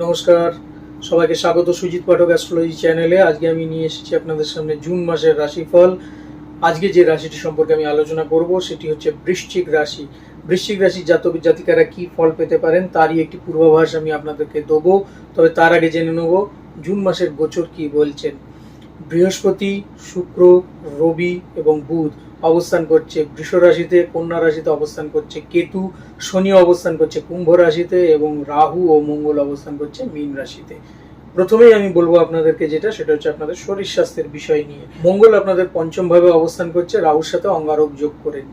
নমস্কার, সবাইকে স্বাগত সুজিত পাঠক অ্যাস্ট্রোলজি চ্যানেলে আজকে আমি নিয়ে এসেছি আপনাদের সামনে জুন মাসের রাশিফল। আজকে যে রাশিটি সম্পর্কে আমি আলোচনা করব সেটি হচ্ছে বৃশ্চিক রাশি। বৃশ্চিক রাশির জাতক জাতিকারা কি ফল পেতে পারেন তারই একটি পূর্বাভাস আমি আপনাদেরকে দেবো। তবে তার আগে জেনে নেব জুন মাসের গোচর কি বলছেন। বৃহস্পতি, শুক্র, রবি এবং বুধ। অবস্থান করছে বৃষ রাশিতে কন্যা রাশিতে অবস্থান করছে, কেতু শনি অবস্থান করছে, কুম্ভ রাশিতে এবং রাহু ও মঙ্গল অবস্থান করছে মীন রাশিতে। প্রথমেই আমি বলব আপনাদেরকে যেটা, সেটা হচ্ছে আপনাদের শরীর স্বাস্থ্যের বিষয় নিয়ে। মঙ্গল আপনাদের পঞ্চম ভাবে অবস্থান করছে, রাহুর সাথে অঙ্গারক যোগ করেন।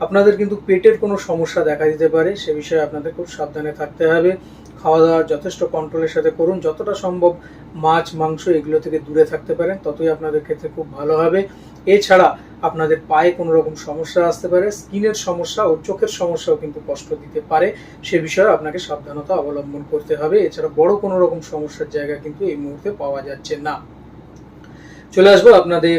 আপনাদের কিন্তু পেটের কোনো সমস্যা দেখা দিতে পারে, সে বিষয়ে আপনাদের খুব সাবধানে থাকতে হবে। খাওয়া দাওয়া যথেষ্ট কন্ট্রোলের সাথে করুন, যতটা সম্ভব মাছ, মাংস এগুলো থেকে দূরে থাকতে পারেন, ততই আপনাদের ক্ষেত্রে খুব ভালো হবে। এছাড়া আপনাদের পায়ে কোনো রকম সমস্যা আসতে পারে, স্কিনের সমস্যা ও চোখের সমস্যাও কিন্তু কষ্ট দিতে পারে। সে বিষয়ে আপনাকে সাবধানতা অবলম্বন করতে হবে। এছাড়া বড় কোনো রকম সমস্যার জায়গা কিন্তু এই মুহূর্তে পাওয়া যাচ্ছে না। চলে আসব আপনাদের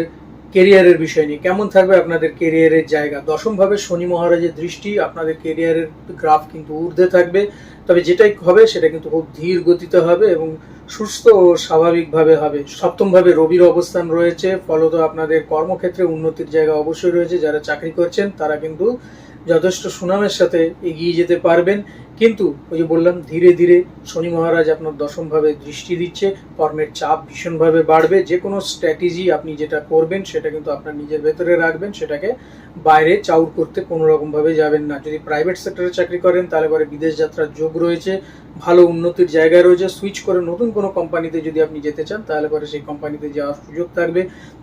কেরিয়ারের বিষয় নিয়ে। কেমন থাকবে আপনাদের কেরিয়ারের জায়গা? দশমভাবে শনি মহারাজের দৃষ্টি আপনাদের কেরিয়ারের গ্রাফ কিন্তু ঊর্ধ্বে থাকবে। তবে যেটাই হবে সেটা কিন্তু খুব ধীর গতিতে হবে এবং সুস্থ ও স্বাভাবিকভাবে হবে। সপ্তমভাবে রবির অবস্থান রয়েছে, ফলত আপনাদের কর্মক্ষেত্রে উন্নতির জায়গা অবশ্যই রয়েছে। যারা চাকরি করছেন তারা কিন্তু যথেষ্ট সুনামের সাথে এগিয়ে যেতে পারবেন। কিন্তু ওই যে বললাম, ধীরে ধীরে শনি মহারাজ আপনার দশমভাবে দৃষ্টি দিচ্ছে, কর্মের চাপ ভীষণভাবে বাড়বে যে কোনো স্ট্র্যাটেজি আপনি যেটা করবেন সেটা কিন্তু আপনার নিজের ভেতরে রাখবেন, সেটাকে বাইরে চাউর করতে কোনো রকমভাবে যাবেন না। যদি প্রাইভেট সেক্টরে চাকরি করেন, তাহলে পরে বিদেশ যাত্রার যোগ রয়েছে, ভালো উন্নতির জায়গায় রয়েছে সুইচ করে নতুন কোনো কোম্পানিতে যদি আপনি যেতে চান, তাহলে পরে সেই কোম্পানিতে যাওয়ার সুযোগ থাকবে।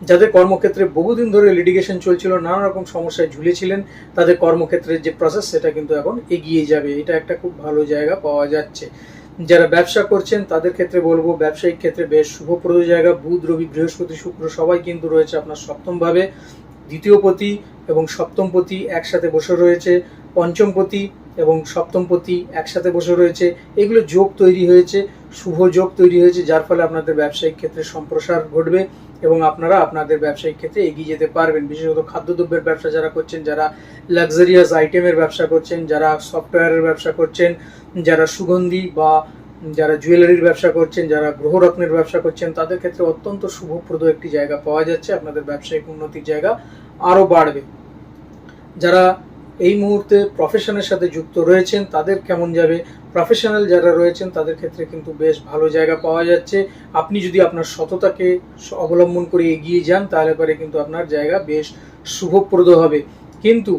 যাদের কর্মক্ষেত্রে বহুদিন ধরে লিটিগেশন চলছিল নানা রকম সমস্যায় ঝুলেছিলেন, তাদের কর্মক্ষেত্রের যে প্রসেস সেটা কিন্তু এখন এগিয়ে যাবে। এটা একটা খুব ভালো জায়গা পাওয়া যাচ্ছে। যারা ব্যবসা করছেন, তাদের ক্ষেত্রে বলব, ব্যবসায়িক ক্ষেত্রে বেশ শুভপ্রদ জায়গা। বুধ, রবি, বৃহস্পতি, শুক্র, সবাই কিন্তু রয়েছে আপনার সপ্তমভাবে। দ্বিতীয়পতি এবং সপ্তমপতি একসাথে বসে রয়েছে। পঞ্চমপতি এবং সপ্তমপতি একসাথে বসে রয়েছে। এগুলো যোগ তৈরি হয়েছে, শুভ যোগ তৈরি হয়েছে, যার ফলে আপনাদের ব্যবসায়িক ক্ষেত্রে সম্প্রসার ঘটবে। এবং আপনারা আপনাদের ব্যবসায়িক ক্ষেত্রে এগিয়ে যেতে পারবেন। বিশেষত খাদ্যদ্রব্যের ব্যবসা যারা করছেন, যারা লাক্সারিয়াস আইটেমের ব্যবসা করছেন, যারা সফটওয়্যারের ব্যবসা করছেন, যারা সুগন্ধি বা যারা জুয়েলারির ব্যবসা করছেন, যারা গ্রহরত্নের ব্যবসা করছেন, তাদের ক্ষেত্রে অত্যন্ত শুভপ্রদ একটি জায়গা পাওয়া যাচ্ছে। আপনাদের ব্যবসায়িক উন্নতির জায়গা আরও বাড়বে। যারা এই মুহূর্তে প্রফেশনের সাথে যুক্ত রয়েছেন, তাদের কেমন যাবে? প্রফেশনাল যারা রয়েছেন, তাদের ক্ষেত্রে কিন্তু বেশ ভালো জায়গা পাওয়া যাচ্ছে। আপনি যদি আপনার সততাকে অবলম্বন করে এগিয়ে যান, তাহলে পরে কিন্তু আপনার জায়গা বেশ শুভপ্রদ হবে। কিন্তু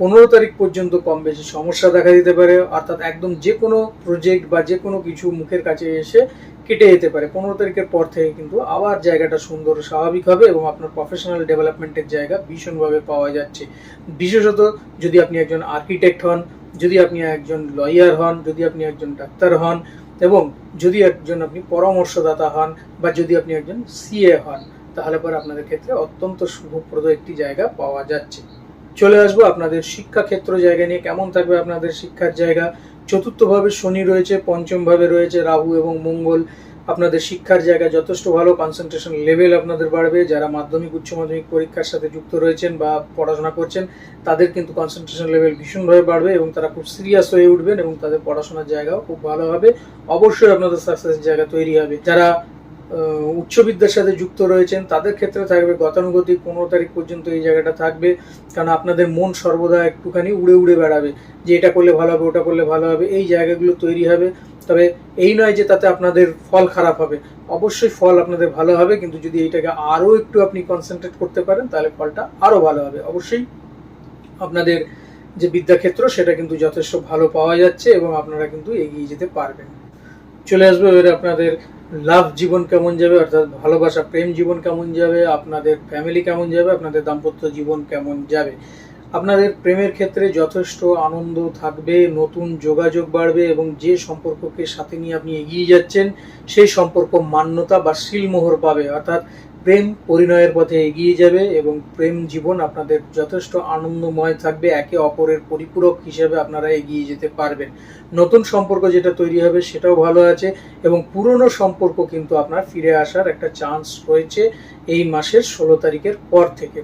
পনেরো তারিখ পর্যন্ত কম বেশি সমস্যা দেখা দিতে পারে, অর্থাৎ একদম যে কোনো প্রজেক্ট বা যে কোনো কিছু মুখের কাছে এসে কেটে যেতে পারে। পনেরো তারিখের পর থেকে কিন্তু আবার জায়গাটা সুন্দর স্বাভাবিক হবে এবং আপনার প্রফেশনাল ডেভেলপমেন্টের জায়গা ভীষণভাবে পাওয়া যাচ্ছে। বিশেষত যদি আপনি একজন আর্কিটেক্ট হন, যদি আপনি একজন লয়ার হন, যদি আপনি একজন ডাক্তার হন এবং যদি একজন আপনি পরামর্শদাতা হন বা যদি আপনি একজন সিএ হন, তাহলে পরে আপনাদের ক্ষেত্রে অত্যন্ত শুভপ্রদ একটি জায়গা পাওয়া যাচ্ছে। চলে আসব আপনাদের শিক্ষাক্ষেত্র জায়গা নিয়ে, কেমন থাকবে আপনাদের শিক্ষার জায়গা? চতুর্থভাবে শনি রয়েছে, পঞ্চমভাবে রয়েছে রাহু এবং মঙ্গল। আপনাদের শিক্ষার জায়গা যথেষ্ট ভালো কনসেন্ট্রেশন লেভেল আপনাদের বাড়বে। যারা মাধ্যমিক, উচ্চ মাধ্যমিক পরীক্ষার সাথে যুক্ত রয়েছেন বা পড়াশোনা করছেন, তাদের কিন্তু কনসেন্ট্রেশন লেভেল ভীষণভাবে বাড়বে এবং তারা খুব সিরিয়াস হয়ে উঠবেন এবং তাদের পড়াশোনার জায়গাও খুব ভালো হবে। অবশ্যই আপনাদের সাকসেসের জায়গা তৈরি হবে। যারা আহ, উচ্চ বিদ্যার সাথে যুক্ত রয়েছেন তাদের ক্ষেত্রে থাকবে গতানুগতিক পনেরো তারিখ পর্যন্ত এই জায়গাটা থাকবে। কারণ আপনাদের মন সর্বদা একটুখানি উড়ে উড়ে বেড়াবে যে এটা করলে ভালো হবে ওটা করলে ভালো হবে এই জায়গাগুলো তৈরি হবে। তবে এই নয় যে তাতে আপনাদের ফল খারাপ হবে। অবশ্যই ফল আপনাদের ভালো হবে কিন্তু যদি এইটাকে আরও একটু আপনি কনসেন্ট্রেট করতে পারেন তাহলে ফলটা আরও ভালো হবে। অবশ্যই আপনাদের যে বিদ্যাক্ষেত্র সেটা কিন্তু যথেষ্ট ভালো পাওয়া যাচ্ছে এবং আপনারা কিন্তু এগিয়ে যেতে পারবেন। চলে আসবে এবারে আপনাদের লাভ জীবন কেমন যাবে, অর্থাৎ ভালোবাসা, প্রেম জীবন কেমন যাবে, আপনাদের ফ্যামিলি কেমন যাবে, আপনাদের দাম্পত্য জীবন কেমন যাবে? আপনাদের প্রেমের ক্ষেত্রে যথেষ্ট আনন্দ থাকবে, নতুন যোগাযোগ বাড়বে এবং যে সম্পর্ককে সাথে নিয়ে আপনি এগিয়ে যাচ্ছেন, সেই সম্পর্ক মান্যতা বা শিলমোহর পাবে। অর্থাৎ প্রেম পরিণয়ের পথে এগিয়ে যাবে এবং প্রেম জীবন আপনাদের যথেষ্ট আনন্দময় থাকবে। একে অপরের পরিপূরক হিসেবে আপনারা এগিয়ে যেতে পারবেন। নতুন সম্পর্ক যেটা তৈরি হবে সেটাও ভালো আছে এবং পুরনো সম্পর্ক কিন্তু আপনার ফিরে আসার একটা চান্স রয়েছে এই মাসের ষোলো তারিখের পর থেকে।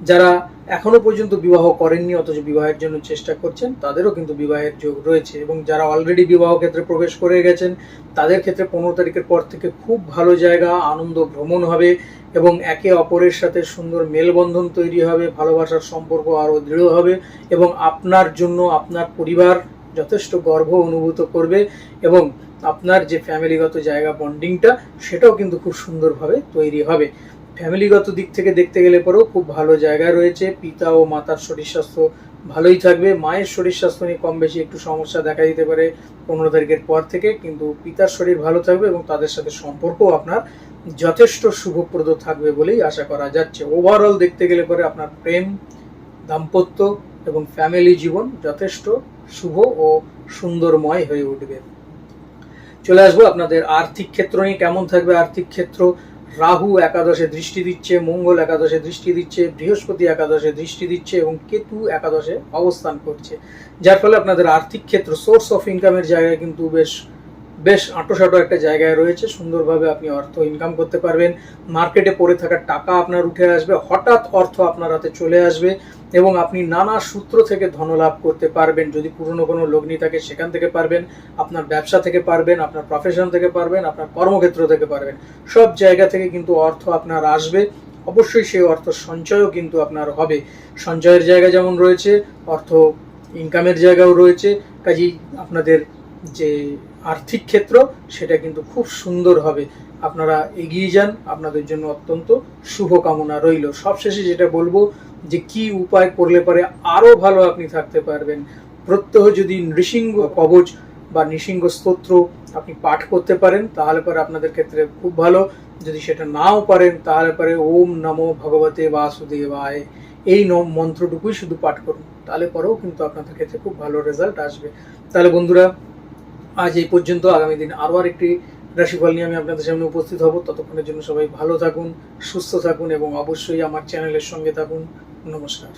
যারা এখনও পর্যন্ত বিবাহ করেননি, অথচ বিবাহের জন্য চেষ্টা করছেন, তাদেরও কিন্তু বিবাহের যোগ রয়েছে। এবং যারা অলরেডি বিবাহ ক্ষেত্রে প্রবেশ করে গেছেন, তাদের ক্ষেত্রে পনেরো তারিখের পর থেকে খুব ভালো জায়গা, আনন্দ ভ্রমণ হবে এবং একে অপরের সাথে সুন্দর মেলবন্ধন তৈরি হবে, ভালোবাসার সম্পর্ক আরও দৃঢ় হবে এবং আপনার জন্য, আপনার পরিবার যথেষ্ট গর্ব অনুভূত করবে এবং আপনার যে ফ্যামিলিগত জায়গা বন্ডিংটা সেটাও কিন্তু খুব সুন্দরভাবে তৈরি হবে। ফ্যামিলিগত দিক থেকে দেখতে গেলে পরেও খুব ভালো জায়গা রয়েছে। পিতা ও মাতার শরীর স্বাস্থ্য ভালোই থাকবে। মায়ের শরীর স্বাস্থ্য নিয়ে কম বেশি একটু সমস্যা দেখা দিতে পারে পনেরো তারিখের পর থেকে, কিন্তু পিতার শরীর ভালো থাকবে এবং তাদের সাথে সম্পর্কও আপনার যথেষ্ট শুভপ্রদ থাকবে বলেই আশা করা যাচ্ছে। ওভারঅল দেখতে গেলে পরে আপনার প্রেম, দাম্পত্য এবং ফ্যামিলি জীবন যথেষ্ট শুভ ও সুন্দরময় হয়ে উঠবে। চলে আসব আপনাদের আর্থিক ক্ষেত্র নিয়ে। কেমন থাকবে আর্থিক ক্ষেত্র? রাহু একাদশে দৃষ্টি দিচ্ছে, মঙ্গল একাদশে দৃষ্টি দিচ্ছে, বৃহস্পতি একাদশে দৃষ্টি দিচ্ছে এবং কেতু একাদশে অবস্থান করছে। যার ফলে আপনাদের আর্থিক ক্ষেত্র সোর্স অফ ইনকামের জায়গায় কিন্তু বেশ বেশ আঁটোসাঁটো একটা জায়গায় রয়েছে, সুন্দরভাবে আপনি অর্থ ইনকাম করতে পারবেন। মার্কেটে পড়ে থাকা টাকা আপনার উঠে আসবে, হঠাৎ অর্থ আপনার হাতে চলে আসবে এবং আপনি নানা সূত্র থেকে ধনলাভ করতে পারবেন। যদি পুরনো কোনো লগ্নি থাকে, সেখান থেকে পারবেন, আপনার ব্যবসা থেকে পারবেন, আপনার প্রফেশন থেকে পারবেন, আপনার কর্মক্ষেত্র থেকে পারবেন। সব জায়গা থেকে কিন্তু অর্থ আপনার আসবে। অবশ্যই সেই অর্থ সঞ্চয়ও কিন্তু আপনার হবে। সঞ্চয়ের জায়গা যেমন রয়েছে, অর্থ ইনকামের জায়গাও রয়েছে। কাজেই আপনাদের যে আর্থিক ক্ষেত্র, সেটা কিন্তু খুব সুন্দর হবে। আপনারা এগিয়ে যান, আপনাদের জন্য অত্যন্ত শুভকামনা রইল। সবশেষে যেটা বলব, যে কি উপায় করলে পরে আরও ভালো আপনি থাকতে পারবেন। প্রত্যহ যদি নৃসিংহ কবচ বা নৃসিংহ স্তোত্র আপনি পাঠ করতে পারেন, তাহলে পরে আপনাদের ক্ষেত্রে খুব ভালো। যদি সেটা নাও পারেন, তাহলে পরে ওম নমো ভগবতে বাসুদেবায়। এই মন্ত্রটুকুই শুধু পাঠ করুন, তাহলে পরেও কিন্তু আপনাদের ক্ষেত্রে খুব ভালো রেজাল্ট আসবে। তাহলে বন্ধুরা আজ এই পর্যন্ত। আগামী দিন আরও আরেকটি রাশিফল নিয়ে আমি আপনাদের সামনে উপস্থিত হব। ততক্ষণের জন্য সবাই ভালো থাকুন, সুস্থ থাকুন এবং অবশ্যই আমার চ্যানেলের সঙ্গে থাকুন। নমস্কার।